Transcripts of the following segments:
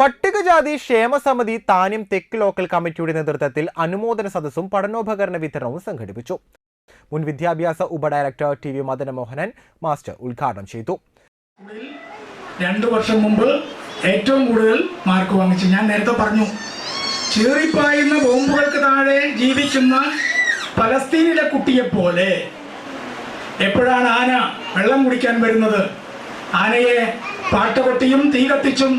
പട്ടികജാതി ക്ഷേമ സമിതി താനും തെക്ക് ലോക്കൽ കമ്മിറ്റിയുടെ നേതൃത്വത്തിൽ അനുമോദന സദസ്സും പഠനോപകരണ വിതരണവും സംഘടിപ്പിച്ചു. മുൻ വിദ്യാഭ്യാസ ഉപഡയറക്ടർ ടി വി മദനമോഹനൻ മാസ്റ്റർ ഉദ്ഘാടനം ചെയ്തു. രണ്ടു വർഷം മുമ്പ് ഏറ്റവും കൂടുതൽ മാർക്ക് വാങ്ങിച്ചു. ഞാൻ നേരത്തെ പറഞ്ഞു ചീറിപ്പായുന്ന ബോംബുകൾക്ക് താഴെ ജീവിക്കുന്ന പലസ്തീനിലെ കുട്ടിയെ പോലെ എപ്പോഴാണ് ആന വെള്ളം കുടിക്കാൻ വരുന്നത്? ആനയെ പാട്ടുകൊട്ടിയും തീ കത്തിച്ചും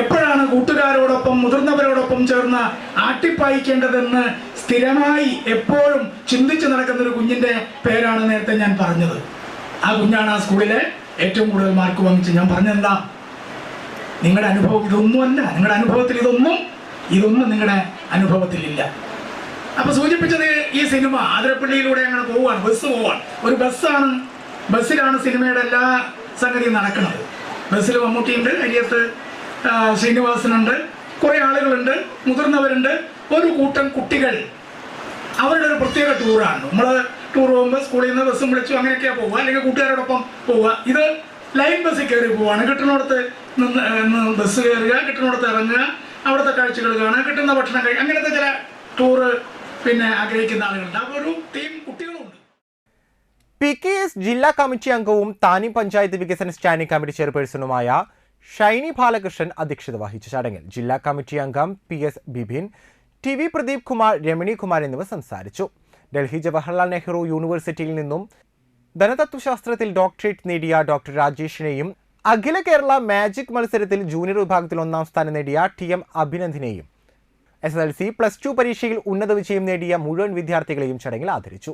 എപ്പോഴാണ് കൂട്ടുകാരോടൊപ്പം മുതിർന്നവരോടൊപ്പം ചേർന്ന് ആട്ടിപ്പായിക്കേണ്ടതെന്ന് സ്ഥിരമായി എപ്പോഴും ചിന്തിച്ചു നടക്കുന്ന ഒരു കുഞ്ഞിന്റെ പേരാണ് നേരത്തെ ഞാൻ പറഞ്ഞത്. ആ കുഞ്ഞാണ് ആ സ്കൂളിലെ ഏറ്റവും കൂടുതൽ മാർക്ക് വാങ്ങിച്ച് ഞാൻ പറഞ്ഞെന്താ നിങ്ങളുടെ അനുഭവം ഇതൊന്നുമല്ല നിങ്ങളുടെ അനുഭവത്തിൽ ഇതൊന്നും ഇതൊന്നും നിങ്ങളുടെ അനുഭവത്തിലില്ല അപ്പൊ സൂചിപ്പിച്ചത് ഈ സിനിമ ആതിരപ്പള്ളിയിലൂടെ അങ്ങനെ പോവാണ് ബസ് പോവാണ്. ഒരു ബസ്സാണ് ബസ്സിലാണ് സിനിമയുടെ എല്ലാ സംഗതിയും നടക്കുന്നത്. ബസ്സിൽ മമ്മൂട്ടിയുണ്ട് അരിയത്ത് ശ്രീനിവാസനുണ്ട് കുറെ ആളുകളുണ്ട് മുതിർന്നവരുണ്ട്. ഒരു കൂട്ടം കുട്ടികൾ അവരുടെ ഒരു പ്രത്യേക ടൂറാണ് നമ്മൾ ടൂർ പോകുമ്പോൾ സ്കൂളിൽ നിന്ന് ബസ്സും വിളിച്ചു അങ്ങനെയൊക്കെയാണ് പോവുക. അല്ലെങ്കിൽ കൂട്ടുകാരോടൊപ്പം പോവുക. ഇത് ലൈൻ ബസ്സിൽ കയറി പോവുകയാണ് കിട്ടുന്നിടത്ത് നിന്ന് ബസ് കയറുക കിട്ടുന്നിടത്ത് ഇറങ്ങുക അവിടുത്തെ കാഴ്ചകൾ കാണുക കിട്ടുന്ന ഭക്ഷണം കഴിക്കുക അങ്ങനത്തെ ചില ടൂറ് പിന്നെ ആഗ്രഹിക്കുന്ന ആളുകളുണ്ട്. അപ്പോൾ ഒരു ടീം കുട്ടികളുണ്ട്. പി കെ എസ് ജില്ലാ കമ്മിറ്റി അംഗവും താനി പഞ്ചായത്ത് വികസന സ്റ്റാൻഡിംഗ് കമ്മിറ്റി ചെയർപേഴ്സണുമായ ഷൈനി ബാലകൃഷ്ണൻ അധ്യക്ഷത വഹിച്ച ചടങ്ങിൽ ജില്ലാ കമ്മിറ്റി അംഗം P S Bipin T V Pradeep Kumar Ramani Kumar എന്നിവർ സംസാരിച്ചു. ഡൽഹി ജവഹർലാൽ നെഹ്റു യൂണിവേഴ്സിറ്റിയിൽ നിന്നും ധനതത്വശാസ്ത്രത്തിൽ ഡോക്ടറേറ്റ് നേടിയ ഡോക്ടർ രാജേഷിനെയും അഖില കേരള മാജിക് മത്സരത്തിൽ ജൂനിയർ വിഭാഗത്തിൽ ഒന്നാം സ്ഥാനം നേടിയ T. M. അഭിനന്ദിനെയും S. L. C. Plus two പരീക്ഷയിൽ ഉന്നത വിജയം നേടിയ മുഴുവൻ വിദ്യാർത്ഥികളെയും ചടങ്ങിൽ ആദരിച്ചു.